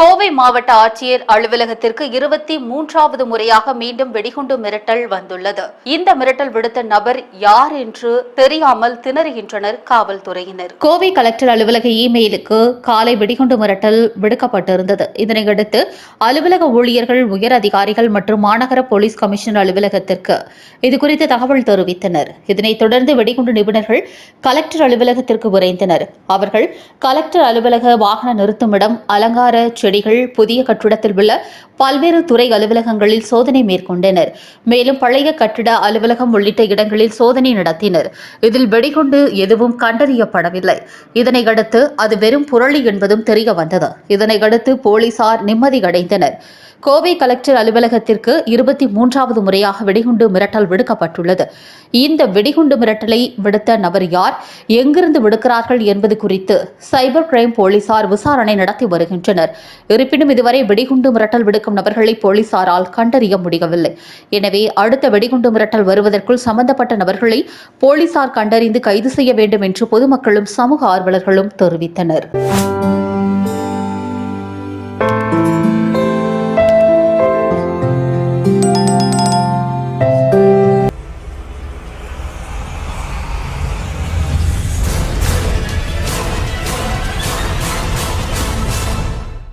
கோவை மாவட்ட ஆட்சியர் அலுவலகத்திற்கு இருபத்தி மூன்றாவது முறையாக மீண்டும் வெடிகுண்டு மிரட்டல் வந்துள்ளது. இந்த மிரட்டல் விடுத்த நபர் யார் என்று தெரியாமல் திணறுகின்றனர் காவல்துறையினர். கோவை கலெக்டர் அலுவலக இமெயிலுக்கு காலை வெடிகுண்டு மிரட்டல் விடுக்கப்பட்டிருந்தது. இதனையடுத்து அலுவலக ஊழியர்கள் உயர் அதிகாரிகள் மற்றும் மாநகர போலீஸ் கமிஷனர் அலுவலகத்திற்கு இதுகுறித்து தகவல் தெரிவித்தனர். இதனைத் தொடர்ந்து வெடிகுண்டு நிபுணர்கள் கலெக்டர் அலுவலகத்திற்கு விரைந்தனர். அவர்கள் கலெக்டர் அலுவலக வாகன நிறுத்துமிடம் அலங்கார செடிகள் புதிய கட்டிடத்தில் உள்ள பல்வேறு துறை அலுவலகங்களில் சோதனை மேற்கொண்டனர். மேலும் பழைய கட்டிட அலுவலகம் உள்ளிட்ட இடங்களில் சோதனை நடத்தினர். இதில் வெடிகுண்டு எதுவும் கண்டறியப்படவில்லை. இதனையடுத்து அது வெறும் புரளி என்பதும் தெரிய வந்தது. இதனையடுத்து போலீசார் நிம்மதியடைந்தனர் கோவை கலெக்டர் அலுவலகத்திற்கு இருபத்தி மூன்றாவது முறையாக வெடிகுண்டு மிரட்டல் விடுக்கப்பட்டுள்ளது. இந்த வெடிகுண்டு மிரட்டலை விடுத்த நபர் யார்? எங்கிருந்து விடுக்கிறார்கள் என்பது குறித்து சைபர் கிரைம் போலீசார் விசாரணை நடத்தி வருகின்றனர். இருப்பினும் இதுவரை வெடிகுண்டு மிரட்டல் விடுக்கும் நபர்களை போலீசாரால் கண்டறிய முடியவில்லை. எனவே அடுத்த வெடிகுண்டு மிரட்டல் வருவதற்குள் சம்பந்தப்பட்ட நபர்களை போலீசார் கண்டறிந்து கைது செய்ய வேண்டும் என்று பொதுமக்களும் சமூக ஆர்வலர்களும் தெரிவித்தனர்.